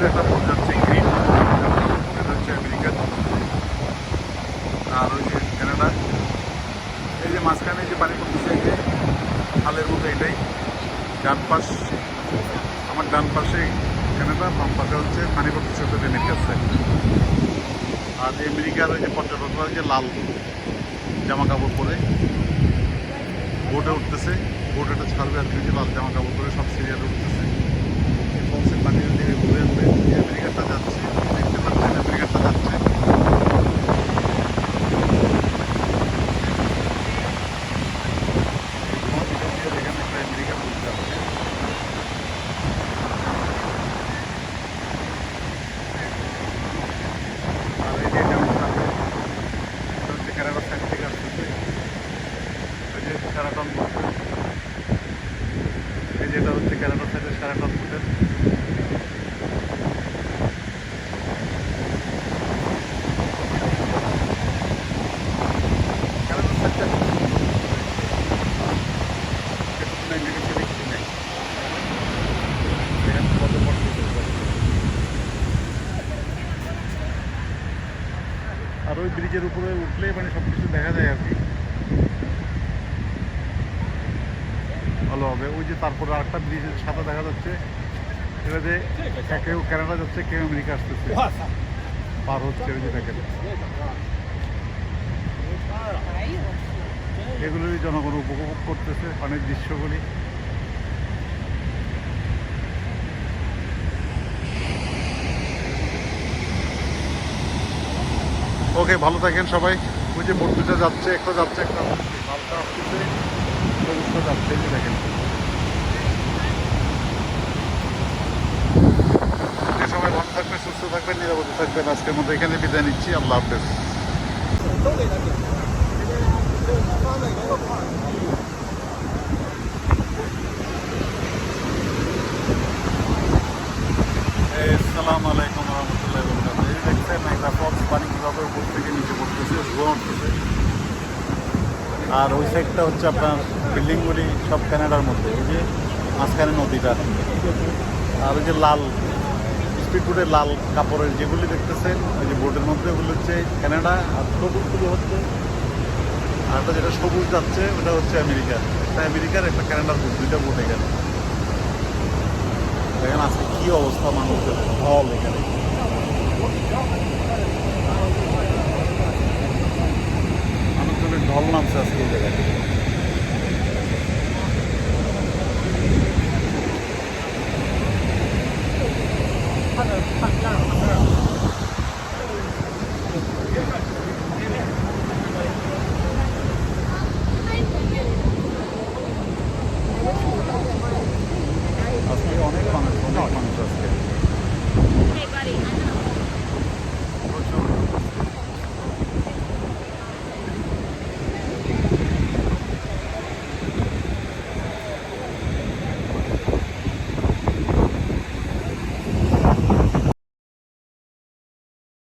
সুন্দর একটা ফুল যাচ্ছে গ্রিন এটা হচ্ছে আমেরিকান আর ওই যে কেনাডা এই যে মাঝখানে যে পানি পড়তেছে যে খালের মতো এটাই ডান পাশ আমার ডান পাশে কেনাডা বাম পাশে হচ্ছে পানি পড়তেছে ওটা আমেরিকার আর আমেরিকার ওই যে পর্যটকরা যে লাল জামা কাপড় পরে বোটে উঠতেছে বোটেটা ছাড়বে আর কিছু লাল জামা কাপড় পরে সব সিরিয়ালে উঠতেছে ফলসের পানি যদি স্যারাটন এই যেটা হচ্ছে ক্যানাডার সাইডের স্যারাটন যাচ্ছে। আর ওই ব্রিজের উপরে উঠলেই মানে সব কিছু দেখা যায়। যে তারপরে আরেকটা ব্রিজের সাথে দেখা যাচ্ছে। কেউ কানাডা যাচ্ছে কেউ আমেরিকা আসতেছে। পার হচ্ছে ওই যে দেখেন। এগুলোই জনগণ উপভোগ করতেছে পানির দৃশ্যগুলি। ওকে ভালো থাকেন সবাই। ওই যে বোট দুটো যাচ্ছে একটা যাচ্ছে একটা হালকা আসতেছে যাচ্ছে দেখেন যে সবাই ভালো থাকবেন সুস্থ থাকবেন। আজকের মতো এখানে বিদায় নিচ্ছি। আল্লাহ হাফেজ। উপর থেকে নিচে আর ওই সাইডটা হচ্ছে আপনার বিল্ডিংগুলি সব কানাডার মধ্যে। ওই যে মাঝখানে নদীটা। আর ওই যে লাল স্পিড বোটের লাল কাপড়ের যেগুলি দেখতেছেন ওই যে বোটের মধ্যে ওগুলো হচ্ছে কানাডা আর সবুজগুলো হচ্ছে, আর একটা যেটা সবুজ যাচ্ছে, ওটা হচ্ছে আমেরিকা। একটা আমেরিকার, একটা কানাডার বোট দুইটা বোট এখানে। দেখেন আজকে কি অবস্থা মানুষের, ঢল এখানে। মানুষজনের ঢল নামছে আজকে এই জায়গায়।